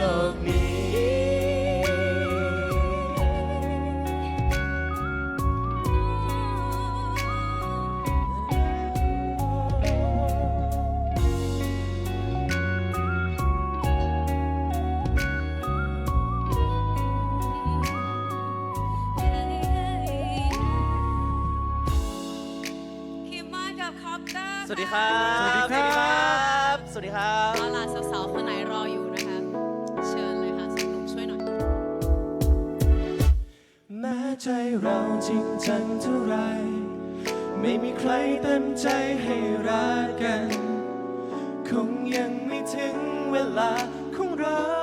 โลกนี้ คิมมากับคอปเตสวัสดีครับ สวัสดีครับ สวัสดีครับ เอาลาสาวๆคนไหนรออยู่ ใจเราจริงจังเท่าไร ไม่มีใครเต็มใจให้รักกัน คงยังไม่ถึงเวลาของเรา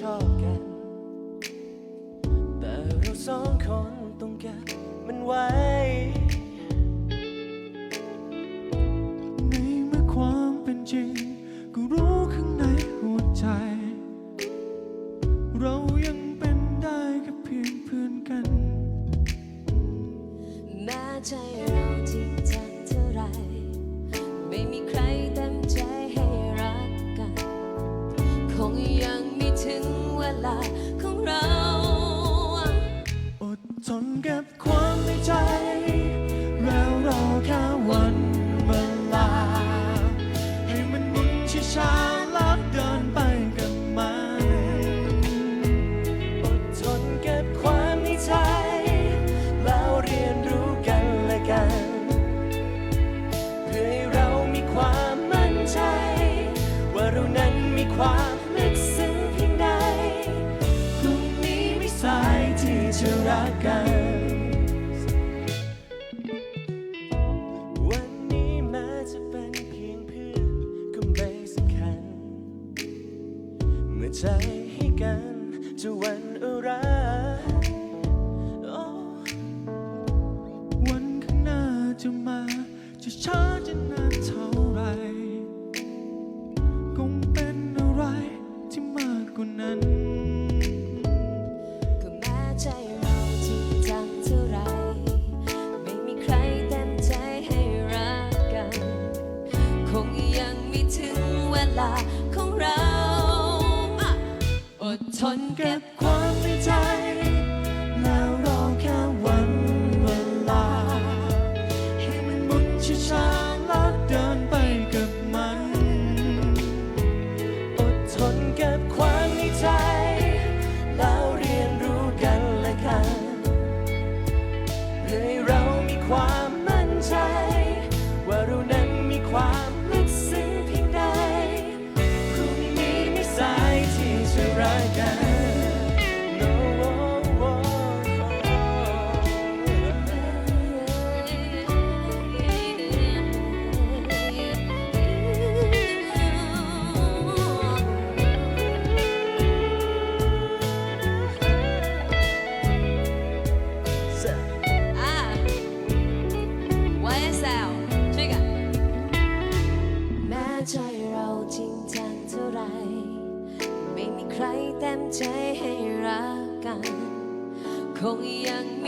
ชอบกัน แต่เราสองคนต้องเก็บมันไว้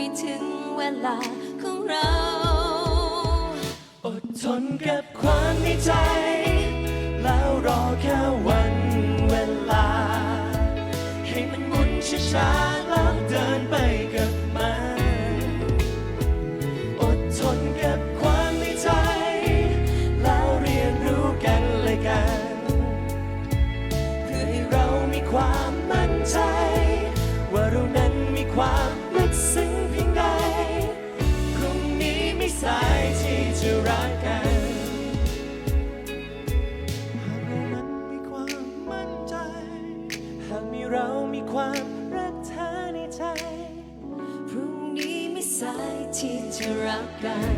ไม่ถึงเวลาของเรา อดทนกับความในใจ แล้วรอแค่วันเวลา ให้มันหมุนช้าๆแล้วเดินไป จะรักกัน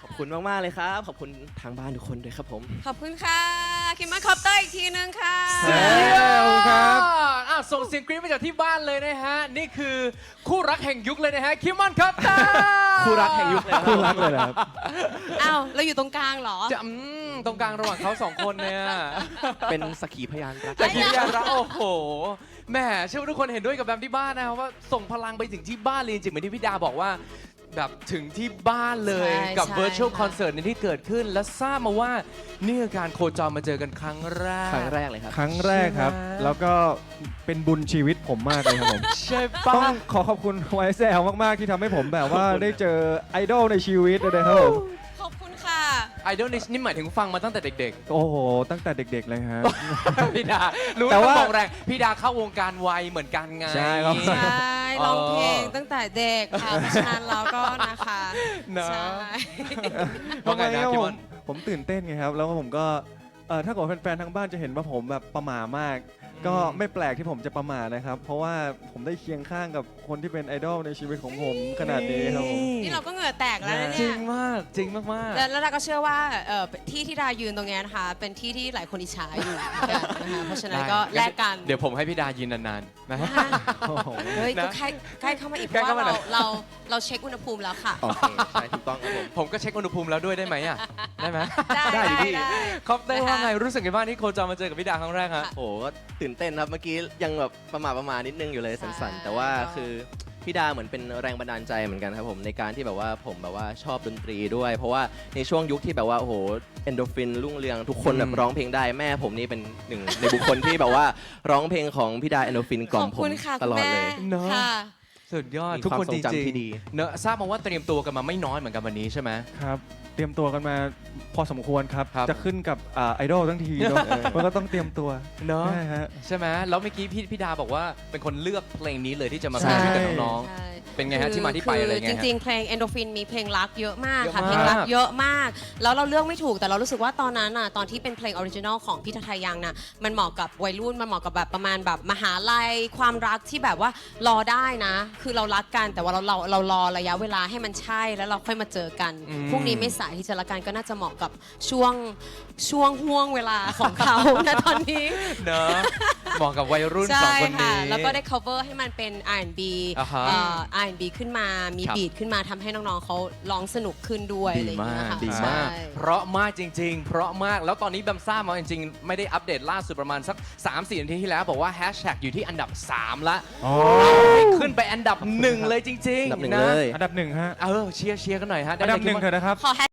ขอบคุณมาก ๆ เลยครับ ขอบคุณทางบ้านทุกคนด้วยครับผม ขอบคุณค่ะ คิมมาคอปเตอร์อีกทีนึงค่ะ เยี่ยมครับอะส่งเสียงกรี๊ดมาจากที่บ้านเลยนะฮะ นี่คือคู่รักแห่งยุคเลยนะฮะ คิมมอนครับตาคู่รักแห่งยุคเลยนะคู่รักเลยนะครับอ้าวเราอยู่ตรงกลางเหรอ จะอืมตรงกลางระหว่างเขาสองคนเนี่ยเป็นสกขีพยานรัก แต่คิมยาระโอ้โห แหมเชื่อว่าทุกคนเห็นด้วยกับแบมที่บ้านนะครับว่าส่งพลังไปถึงที่บ้านเลยจริงๆเหมือนที่พี่ดาบอกว่า แบบถึงที่บ้านเลยใช่กับ ใช่ virtual ค่ะ concert ในที่เกิดขึ้น และทราบมาว่านี่คือการโคจรมาเจอกันครั้งแรก ครั้งแรกเลยครับ ครั้งแรกครับ ใช่ไหม แล้วก็เป็นบุญชีวิตผมมากเลยครับผม ใช่ต้ปะองขอขอบคุณ YSL มาก ๆ ที่ทำให้ผมแบบว่าได้เจอไอดอลในชีวิตเลยนะครับผมขอบคุณค่ะ ไอดอลนี่นี่หมายถึงฟังมาตั้งแต่เด็กโอ้โห ตั้งแต่เด็กๆเลยฮะ ๆ พี่ดา รู้แต่แต่ว่า ว่าบอกแรง พี่ดาเข้าวงการไวเหมือนกันไง ใช่ครับ ใช่ร้องเพลงเออตั้งแต่เด็กค่ะเพราะฉะนั้นเราก็นะคะเนอะใช่ ว่าไงนะทำมครับพี่ผบอมลผมตื่นเต้นไงครับ แล้วก็ผมก็ เอ่อถ้าเกิดแฟนๆทางบ้านจะเห็นว่าผมแบบประหม่ามาก ก็ไม่แปลกที่ผมจะประหม่านะครับ เพราะว่าผมได้เคียงข้างกับคนที่เป็นไอดอลในชีวิตของผมขนาดนี้ครับผมนี่เราก็เหงื่อแตกแล้วนะจเนี่ริยงมากจริงมากแล้วแล้วเราก็เชื่อว่าเอ่อที่ที่ดายืนตรงเนี้ยนะคะ เป็นที่ที่หลายคนอิจฉาอยู่เหมือนกันนะคะเพราะฉะนั้นก็แลกกันเดี๋ยวผมให้พี่ดายืนนานๆนะฮะนะคะโอ้โห เฮ้ยนะก็ใกล้ใกล้เข้ามาอีกเพใกล้ราะว่าเข้ามาหน่เราอย เราเราเช็คอุณหภูมิแล้วค่ะ โอเค ใช่ ถูกต้องครับผม ผมก็เช็คอุณหภูมิแล้วด้วยได้ไหมอะ ได้ไหมได้ได้ดิพี่ครอบได้ว่าไงรู้สึกไงบ้างที่โคจรมาเจอกับพี่ดาครั้งแรกฮะ โอ้โหก็ตื่นเต้นครับ เมื่อกี้ยังแบบประมาประมาณนิดนึงอยู่เลยสั่นๆ แต่ว่าคือพี่ดาเหมือนเป็นแรงบันดาลใจเหมือนกันครับผมในการที่แบบว่าผมแบบว่าชอบดนตรีด้วย เพราะว่าในช่วงยุคที่แบบว่าโอ้โหเอนโดฟินรุ่งเรืองทุกคนแบบอืมร้องเพลงได้แม่ผมนี่เป็นหนึ่งในบุคคลที่แบบว่าร้องเพลงของพี่ดาเอนโดฟินกล่อขมอบผมคุณค่ะตคุณลอดแม่เลยเนอะ ค่ะ สุดยอด มีทุกความคนทรจงจำริงที่ดีๆเนอะทราบมาว่าเตรียมตัวกันมาไม่น้อยเหมือนกันวันนี้ใช่ไหม ครับเตรียมตัวกันมาพอสมควรครับ ครับ จะขึ้นกับอ่าไอดอลทั้งทีเนอะมันก็ต้องเตรียมตัวเนอะใช่ฮะ ใช่ไหมแล้วเมื่อกี้พี่พี่ดาบอกว่าเป็นคนเลือกเพลงนี้เลยที่จะมาใช่ฟีเจอร์กับน้องใช่ๆเป็นไงฮะที่มาที่ไปอะไรไงจฮะ ริง ๆ เพลง Endorphin มีเพลงรักเยอะมากค่ะ เยอะมากเพลงรักเยอะมาก แล้วเราเลือกไม่ถูกแต่เรารู้สึกว่าตอนนั้นอะตอนที่เป็นเพลงออริจินอลของพี่ทไทยยังน่ะมันเหมาะกับวัยรุ่นมันเหมาะกับแบบประมาณแบบมหาลัยความรักที่แบบว่ารอได้นะคือเรารักกันแต่ว่าเราเราเรารอระยะเวลาให้มันใช่แล้วเราค่อยมาเจอกันอืม พรุ่งนี้ไม่สายที่จะรักกันก็น่าจะเหมาะกับช่วงช่วงห่วงเวลาของเขา ณตอนนี้ เนอะเหมาะกับวัยรุ่นสองใช่คนค่ะนี้ แล้วก็ได้ cover ให้มันเป็น R&B อ่าฮะเอ่อ R&B ขึ้นมา มีครับ บีทขึ้นมาทำให้น้อง ๆเขาร้องสนุกขึ้นด้วยดีอะไรอย่างมาเงี้ยกค่ะดีมาก ใช่ เพราะมากจริง ๆ เพราะมากแล้วตอนนี้แบมซ่ามาจริง ๆ ไม่ได้อัปเดตล่าสุดประมาณสัก 3-4 นาทีที่แล้ว บอกว่าแฮชแท็กอยู่ที่อันดับ 3 ละอ๋อให้ขึ้นไปอันดับหนึ่งเลยจริงอันดับหนึ่งนะเลย อันดับหนึ่งฮะ เออเชียร์เชียร์กันหน่อยฮะอันดับหนึ่งเถอะนะครับ ขอแฮช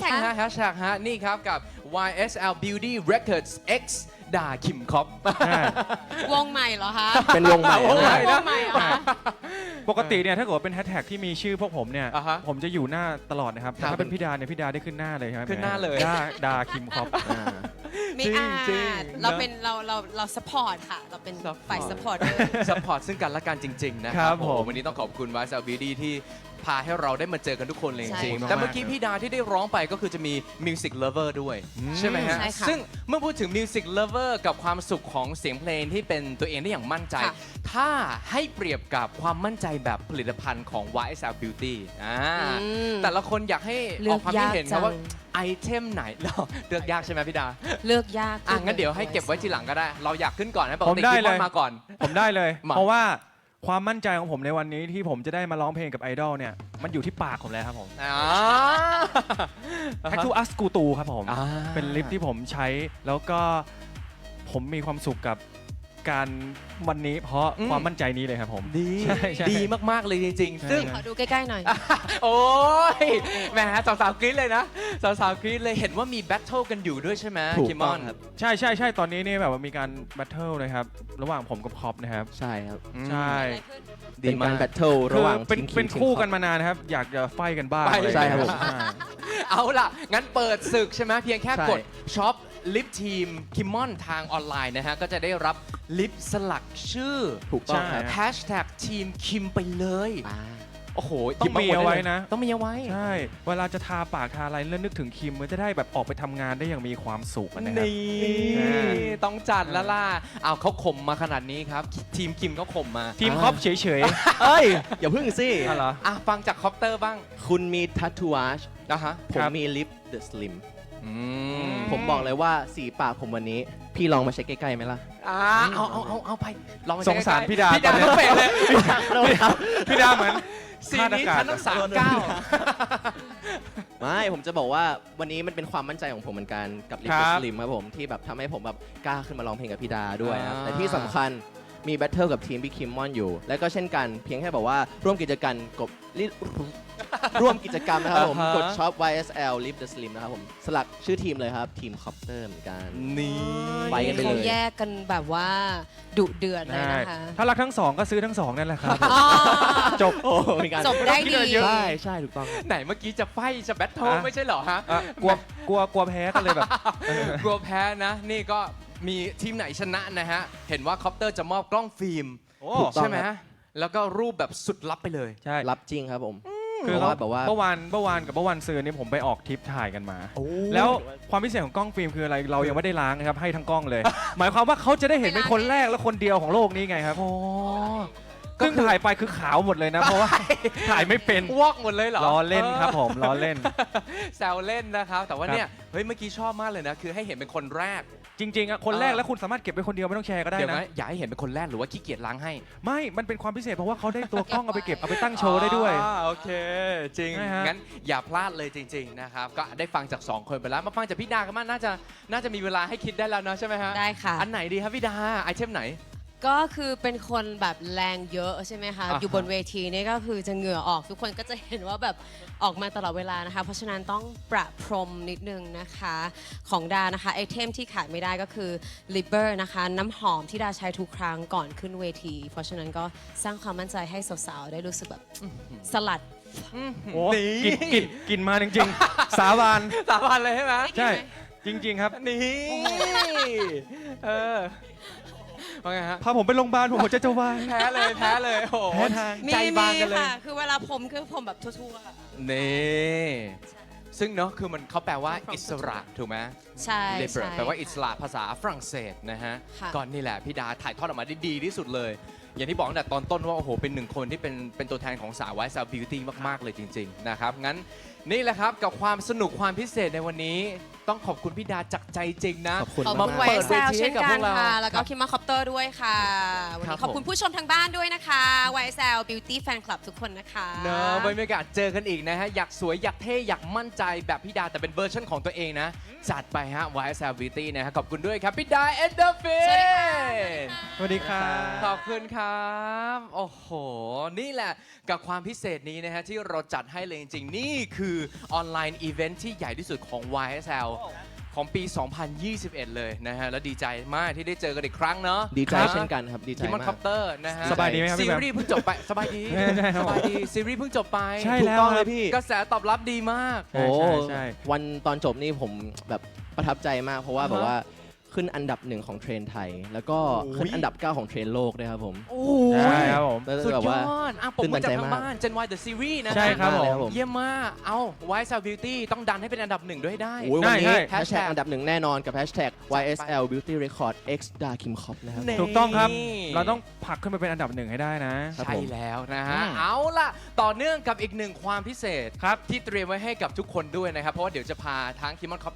แท็กฮะแฮชแท็กฮะนี่ครับกับ YSL Beauty Records X ดาคิมคอปใช่วงใหม่เหรอคะเป็นวงใหม่วงใหม่ นะ วงใหม่เหรอคะปกติเนี่ยถ้าเกิดว่าเป็นแฮชแท็กที่มีชื่อพวกผมเนี่ย อ่าฮะผมจะอยู่หน้าตลอดนะครับครัแต่บถ้าเป็นพี่ดาเนี่ยพี่ดาได้ขึ้นหน้าเลยครับขึ้นหน้าเลยดาดาคิมคอป อ่า ไม่จริงอาจริงจเรานะเป็นเราเราเราสปอร์ตค่ะ เราเป็น support ฝ่ายสปอร์ตสปอร์ตซึ่งกันและกันจริง ๆ นะคครัรับบผม วันนี้ต้องขอบคุณ YSL Beauty ที่ พาให้เราได้มาเจอกันทุกคนเลยจใช่ริงๆ ค่ะแต่เมื่อกี้พี่ดาที่ได้ร้องไปก็คือจะมี Music Lover ด้วย ใช่ไหมฮะ ใช่ค่ะซึ่งเมื่อพูดถึง Music Lover กับความสุขของเสียงเพลงที่เป็นตัวเองได้อย่างมั่นใจ ค่ะ ถ้าให้เปรียบกับความมั่นใจแบบผลิตภัณฑ์ของ YSL Beauty อ่าอืม แต่ละคนอยากให้เลือออกกความคิดเห็นครับยากจัง ว่าไอเทมไหนเราเลือกยากใช่ไหมพี่ดา เลือกยากอะงั้นเดี๋ยวให้เก็บไว้ทีหลังก็ได้ เราอยากขึ้นก่อนนะปกผมติได้คิดเลยว่ามาก่อน ผมได้เลยมา เพราะว่า ความมั่นใจของผมในวันนี้ที่ผมจะได้มาร้องเพลงกับไอดอลเนี่ย มันอยู่ที่ปากผมแล้วครับผม อ่า Tattoo Us กูตูครับผมอ่าเป็นลิปที่ผมใช้แล้วก็ผมมีความสุขกับ การวันนี้เพราะอืมความมั่นใจนี้เลยครับผม ดีใช่ใช่ ดีมากๆเลยจริงใช่ๆซึ่ง ขอดูใกล้ๆหน่อย โอ้ยแหมสาวๆกรี๊ดเลยนะสาวๆกรี๊ดเลยเห็นว่ามีแบทเทิลกันอยู่ด้วยใช่ไหมถูกคิมมต้อองนครับ ใช่ใช่ใช่ตอนนี้เนี่ยแบบว่ามีการแบทเทิลเลยครับระหว่างผมกับคอปนะครับ ใช่ครับใช่ดีเป็นมาการกแบทเทิลระหว่างคือเป็นทีมเป็นทีม คู่ทีมกันมานานนะครับ อยากจะไฟกันบ้างไป อะไรใช่ครับผม ใช่ เอาล่ะ งั้นเปิดศึกใช่ไหมเพียงแค่ใช่ กดช็อป ลิปทีมคิมมอนทางออนไลน์นะฮะ ก็จะได้รับลิปสลักชื่อถูกต้องครับแฮชแท็กทีมคิมไปเลย อ่า โอ้โหต้องมีเอาไว้นะ ต้องมีเอาไว้ ใช่ เวลาจะทาปากทาอะไรแล้วนึกถึงคิมมันจะได้แบบออกไปทำงานได้อย่างมีความสุขอะนะครับ นี่อ่าต้องจัดแล้วล่ะเอาเขาข่มมาขนาดนี้ครับ ทีมคิมเขาข่มมาทีมคอปเฉยเอ้ย อย่าพึ่งสิ ๆอะไรอ อะฟังจากคอปเตอร์บ้างคุณมีทัตทูวาชนะฮะ ผคมรับ มีลิปเดอะสลิม อืมผมบอกเลยว่าสีปากผมวันนี้ พี่ลองมาเช็คใกล้ๆไหมล่ะ อ่าเอาเอาเอาเอาไปลองไปสงสารใกล้ๆพี่ดาพี่ดาตอนเนี้ย ต้องเปะเลยพี่ดาเหมือนซีนนี้ธาตุอากาศฉันต้องสามเก้า ไม่ผมจะบอกว่าวันนี้มันเป็นความมั่นใจของผมเหมือนกันกับลิปครัเดบอะสลิมครับผมที่แบบทำให้ผมแบบกล้าขึ้นมาร้องเพลงกับพี่ดาด้วยครับอ่า แต่ที่สำคัญ มีแบทเทิลกับทีมพี่คิมมอนอยู่ แล้วก็เช่นกันเพียงแค่บอกว่าร่วมกิจกรรมกบลิร่วมกิจกรรมนะครับผม อ่าฮะ กดช็อป YSL Lip the Slim นะครับผม สลักชื่อทีมเลยครับ ทีมคอปเตอร์เหมือนกัน นี่ไปกันไปเลย เขาแยกกันแบบว่าดุเดือดเลยใช่นะคะถ้ารักทั้งสองก็ซื้อทั้งสองนั่นแหละครับ อ๋อจบ โอ้มีการจบได้ดี ใช่ใช่ถูกต้องไหนเมื่อกี้จะไฟจะแบทเทิลอะ ไม่ใใช่เหรอฮะ อะกลัวกลัวกลัวแพ้กันเลยแบบ กลัวแพ้นะ นี่ก็ มีทีมไหนชนะนะฮะ เห็นว่าคอปเตอร์จะมอบกล้องฟิล์มโอ้ ถูกต้อง ใช่ไหมแล้วก็รูปแบบสุดลับไปเลย ใช่รับจริงครับผม คือเพราะเขาว่าแบบว่า เมื่อวานเมื่อวานกับเมื่อวานซืนนี่ผมไปออกทริปถ่ายกันมา แล้วความพิเศษของกล้องฟิล์มคืออะไรเรายังไม่ได้ล้างนะครับให้ทั้งกล้องเลย หมายความว่าเขาจะได้เห็นเป็นคนแรกและคนเดียวของโลกนี้ไงครับโอ้ ซึ่งถ่ายไปคือขาวหมดเลยนะ เพราะว่าถ่ายไม่เป็นวอกหมดเลยเหรอล้อเล่นครับผมล้อเล่น แซวเล่นนะครับ แต่ว่าครับเนี่ยเฮ้ยเมื่อกี้ชอบมากเลยนะ คือให้เห็นเป็นคนแรก จริงๆอะคนแรกเออแล้วคุณสามารถเก็บไปคนเดียวไม่ต้องแชร์ก็ได้เดี๋ยวนะนะอยากให้เห็นเป็นคนแรกหรือว่าขี้เกียจล้างให้ ไม่ มันเป็นความพิเศษเพราะว่าเขาได้ตัวกล้องเอาไปเก็บเอาไปตั้งโชว์ได้ด้วย อ่าโอเค จริง ใช่ฮะงั้นอย่าพลาดเลยจริง ๆ นะครับ ก็ได้ฟังจาก 2 คนไปแล้ว มาฟังจากพี่ดากันบ้างน่าจะน่าจะมีเวลาให้คิดได้แล้วเนอะใช่ไหมฮะ ได้ค่ะ อันไหนดีครับพี่ดาไอเทมไหน ก็คือเป็นคนแบบแรงเยอะใช่ไหมคะ อ่าฮะ อยู่บนเวทีนี่ก็คือจะเหงื่อออกทุกคนก็จะเห็นว่าแบบออกมาตลอดเวลานะคะ เพราะฉะนั้นต้องประพรมนิดนึงนะคะ ของดานะคะไอเทมที่ขาดไม่ได้ก็คือ l i b e r นะคะ น้ำหอมที่ดาใช้ทุกครั้งก่อนขึ้นเวที เพราะฉะนั้นก็สร้างความมั่นใจให้สาวๆได้รู้สึกแบบสลัด โอ้กินกินกินมาจริงๆ สาบาน สาบานเลยใช่ไหมใช่ จริง ๆ ครับ นี่ เออ ว่าไงฮะพาผมไปโรงพยาบาลผมหัวใจจะวาย แพ้เลยแพ้เลยโอ้โหแพ้ทางใจบางกันเลยค่ะ คือเวลาผมคือผมแบบทั่วนี่ซึ่งเนาะคือมันเขาแปลว่า From อิสระถูกไหมๆใช่เลเบรใช่ แปลว่าอิสระภาษาฝรั่งเศสนะฮะ ค่ะ ก่อนนี่แหละพี่ดาถ่ายทอดออกมาได้ดีที่สุดเลย อย่างที่บอกตั้งแต่ตอนต้นว่า โอ้โห เป็นหนึ่งคนที่เป็นเป็นตัวแทนของสาวไวซ์ซาวบิวตี้มาก ๆ เลยจริง ๆ นะครับ งั้นนี่แหละครับกับความสนุกความพิเศษในวันนี้ต้องขอบคุณพี่ดาจากใจจริงนะขอบคุณขอบมาคุณกไวๆแซวเช่นกันให้กับพวกเรา ค่ะ แล้วก็ครับคิมมาคอปเตอร์ด้วยค่ะ วันครันี้บขอบคุณผู้ชมทางบ้านด้วยนะคะไวแซวบิวตี้แฟนคลับทุกคนนะคะ เนอะไว้มีโอกาสเจอกันอีกนะฮะ อยากสวย อยากเท่ อยากมั่นใจแบบพี่ดาแต่เป็นเวอร์ชันของตัวเองนะ จัดไปฮะ YSL Beauty นะฮะ ขอบคุณด้วยครับพี่ดาเอ็นเดอร์ฟินสวัสดีครับขอบคุณครับ โอ้โห นี่แหละกับความพิเศษนี้นะฮะ ที่เราจัดให้เลยจริง ๆ นี่คือออนไลน์อีเวนท์ที่ใหญ่ที่สุดของ YSL ของปี 2021 เลยนะฮะ แล้วดีใจมากที่ได้เจอกันอีกครั้งเนาะดีใจครับเช่นกันครับดีใจทีมอนมาคอกปเตอร์นะฮะสบายดีไหมครับพี่ซีแบม รีส์เพิ่งจบไป สบายดีใช่ใช่ครับสบายดี ซีรีส์เพิ่งจบไป ใช่ถูกแล้วต้องคเลรับ ยพี่ กระแสตอบรับดีมาก ใช่โอ้ใช่ใช่ วันตอนจบนี่ผมแบบประทับใจมาก เพราะว่าอ่าฮะ แบบว่า ขึ้นอันดับหนึ่งของเทรนไทย แล้วก็โอ้ยขึ้นอันดับ 9 ของเทรนโลกด้วยครับผมโอ้ใช่ครับผม แล้วสุดแบบยว่า อดอะผมมาจากตื่นตันใจทางมากบ้าน Gen Y The Series นะใช่ครับมากเลยผมเยี่ยมมาก เอา White Star Beauty ต้องดันให้เป็นอันดับหนึ่งด้วยให้ได้ โอ้ยได้วันนี้ใช่ แฮชแท็กอันดับหนึ่งแน่นอนกับแฮชแท็ก YSL Beauty Record X Da Kim Cop นะครับนี่ถูกต้องครับ เราต้องผลักขึ้นไปเป็นอันดับหนึ่งให้ได้นะ ครับใช่ผมแล้วนะฮะ อืม เอาล่ะ ต่อเนื่องกับอีกหนึ่งความพิเศษ ครับ ที่เตรียมไว้ให้กับทุกคนด้วยนะครับ เพราะว่าเดี๋ยวจะพาทั้งคิมมอนคอป